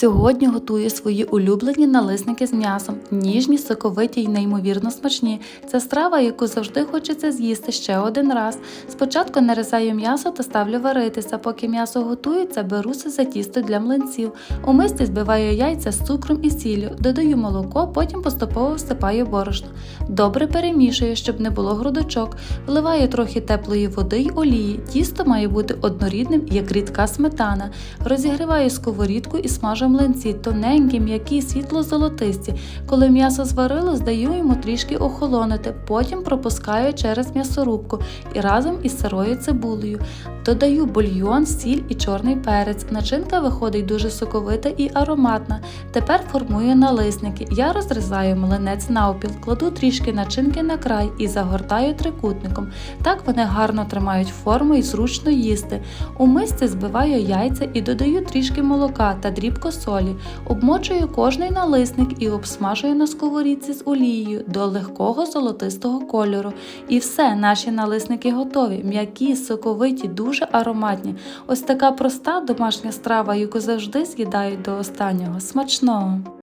Сьогодні готую свої улюблені налисники з м'ясом, ніжні, соковиті й неймовірно смачні. Це страва, яку завжди хочеться з'їсти ще один раз. Спочатку нарізаю м'ясо та ставлю варитися. Поки м'ясо готується, беруся за тісто для млинців. У мисці збиваю яйця з цукром і сіллю, додаю молоко, потім поступово всипаю борошно. Добре перемішую, щоб не було грудочок. Вливаю трохи теплої води й олії. Тісто має бути однорідним, як рідка сметана. Розігріваю сковорідку і смажу млинці, тоненькі, м'які, світло-золотисті. Коли м'ясо зварило, даю йому трішки охолонути, потім пропускаю через м'ясорубку і разом із сирою цибулею. Додаю бульйон, сіль і чорний перець. Начинка виходить дуже соковита і ароматна. Тепер формую налисники. Я розрізаю млинець навпіл, кладу трішки начинки на край і загортаю трикутником. Так вони гарно тримають форму і зручно їсти. У мисці збиваю яйця і додаю трішки молока та дрібко солі. Обмочую кожний налисник і обсмажую на сковорідці з олією до легкого золотистого кольору. І все, наші налисники готові, м'які, соковиті, дуже ароматні. Ось така проста домашня страва, яку завжди з'їдають до останнього. Смачного!